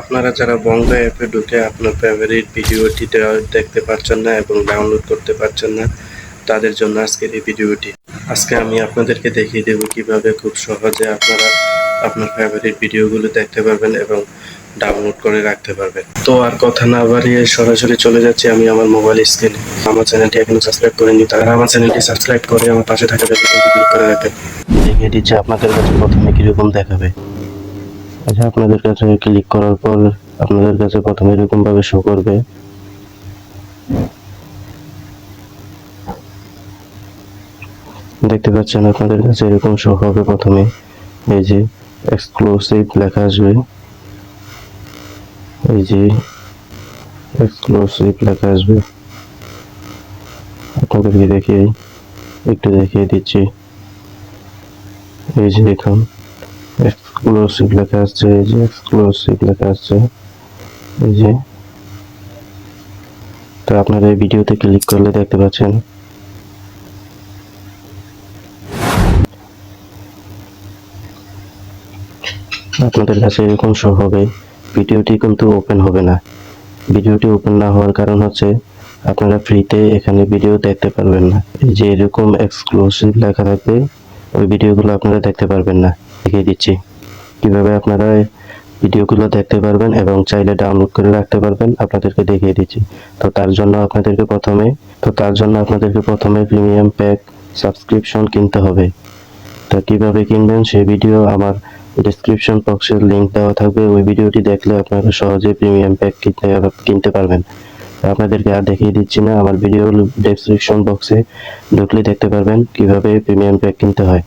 আপনারা যারা বঙ্গ অ্যাপে ঢুকে আপনার ফেভারিট ভিডিওটি দেখতে পাচ্ছেন না এবং ডাউনলোড করতে পারছেন না, তাদের জন্য আজকের এই ভিডিওটি আজকে আমি আপনাদেরকে দেখিয়ে দেব কীভাবে খুব সহজে আপনারা আপনার ফেভারিট ভিডিওগুলো দেখতে পারবেন এবং ডাউনলোড করে রাখতে পারবেন। তো আর কথা না বাড়িয়ে সরাসরি চলে যাচ্ছি আমি আমার মোবাইল স্ক্রিনে আমার চ্যানেলটি এখনও সাবস্ক্রাইব করেনি তারা আমার চ্যানেলটি সাবস্ক্রাইব করে আমার পাশে থাকা বেলআইকনটি ক্লিক করে রাখবেন দেখিয়ে দিচ্ছি আপনাদের কাছে প্রথমে কীরকম দেখাবে? আচ্ছা আপনাদের কাছে ক্লিক করার পর আপনাদের কাছে প্রথমে এরকম ভাবে শো করবে। দেখতে পাচ্ছেন আপনাদের কাছে এরকম শো হবে প্রথমে। এই যে এক্সক্লুসিভ লেখা আসবে। এই যে এক্সক্লুসিভ লেখা আসবে। আপনাদেরকে দেখিয়ে, একটু দেখিয়ে দিচ্ছি। এই যে দেখুন। এক্সক্লুসিভ লেখা আসছে এই যে এক্সক্লুসিভ লেখা আসছে এই যে। তো আপনারা এই ভিডিওতে ক্লিক করলে দেখতে পাচ্ছেন। আপনাদের কাছে এরকম শো হবে ভিডিওটি কিন্তু ওপেন হবে না। ভিডিওটি ওপেন না হওয়ার কারণ হচ্ছে, আপনারা ফ্রিতে এখানে ভিডিও দেখতে পারবেন না। এই যে এরকম এক্সক্লুসিভ লেখা থাকবে, ওই ভিডিওগুলো আপনারা দেখতে পারবেন না। দেখিয়ে দিচ্ছি। কীভাবে আপনারা ভিডিওগুলো দেখতে পারবেন এবং চাইলে ডাউনলোড করে রাখতে পারবেন, আপনাদেরকে দেখিয়ে দিচ্ছি। তো তার জন্য আপনাদেরকে প্রথমে, তো তার জন্য আপনাদেরকে প্রথমে প্রিমিয়াম প্যাক সাবস্ক্রিপশন কিনতে হবে। তো কীভাবে কিনবেন সেই ভিডিও আমার ডেসক্রিপশন বক্সের লিঙ্ক দেওয়া থাকবে। ওই ভিডিওটি দেখলে আপনারা সহজে প্রিমিয়াম প্যাক কিনতে কিনতে পারবেন। আপনাদেরকে আর দেখিয়ে দিচ্ছি না, আমার ভিডিও ডেসক্রিপশন বক্সে ঢুকলে দেখতে পারবেন কীভাবে প্রিমিয়াম প্যাক কিনতে হয়।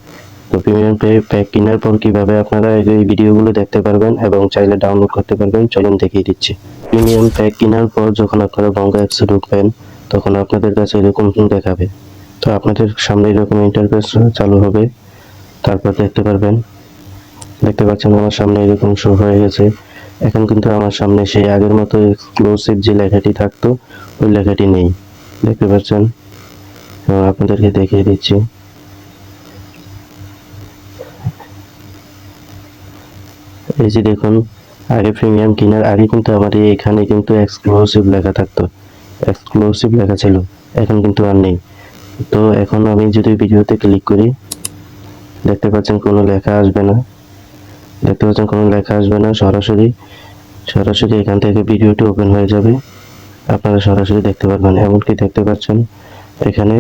তো প্রিমিয়াম প্যাক কেনার পর কীভাবে আপনারা এই ভিডিওগুলো দেখতে পারবেন এবং চাইলে ডাউনলোড করতে পারবেন, চলুন দেখিয়ে দিচ্ছি। প্রিমিয়াম প্যাক কেনার পর যখন আপনারা বঙ্গ অ্যাপসে ঢুকবেন, তখন আপনাদের কাছে এরকম দেখাবে। তো আপনাদের সামনে এরকম ইন্টারফেস চালু হবে। তারপর দেখতে পারবেন। দেখতে পাচ্ছেন আমার সামনে এরকম শো হয়ে গেছে। এখন কিন্তু আমার সামনে সেই আগের মতো এক্সক্লুসিভ যে লেখাটি থাকতো, ওই লেখাটি নেই। দেখতে পাচ্ছেন? এবং আপনাদেরকে দেখিয়ে দিচ্ছি। এই যে দেখুন, আগে প্রিমিয়াম কেনার আগে কিন্তু আমার এখানে কিন্তু এক্সক্লুসিভ লেখা থাকতো। এক্সক্লুসিভ লেখা ছিল, এখন কিন্তু আর নেই। তো এখন আমি যদি ভিডিওতে ক্লিক করি, দেখতে পাচ্ছেন কোনো লেখা আসবে না। দেখতে পাচ্ছেন কোনো লেখা আসবে না, সরাসরি সরাসরি এখান থেকে ভিডিওটি ওপেন হয়ে যাবে। আপনারা সরাসরি দেখতে পারবেন, এমনকি দেখতে পাচ্ছেন এখানে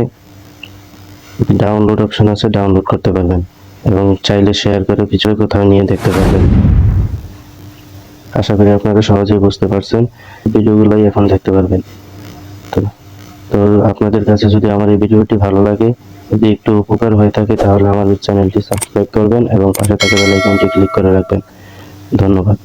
ডাউনলোড অপশন আছে ডাউনলোড করতে পারবেন। এবং চাইলে শেয়ার করে কিছু কোথাও নিয়ে দেখতে পারবেন। আশা করি আপনারা সহজেই বুঝতে পারছেন, ভিডিওগুলোই এখন দেখতে পারবেন। তো তো আপনাদের কাছে যদি আমার এই ভিডিওটি ভালো লাগে, যদি একটু উপকার হয়ে থাকে, তাহলে আমার চ্যানেলটি সাবস্ক্রাইব করবেন এবং পাশে থাকা বেল আইকনটি ক্লিক করে রাখবেন। ধন্যবাদ।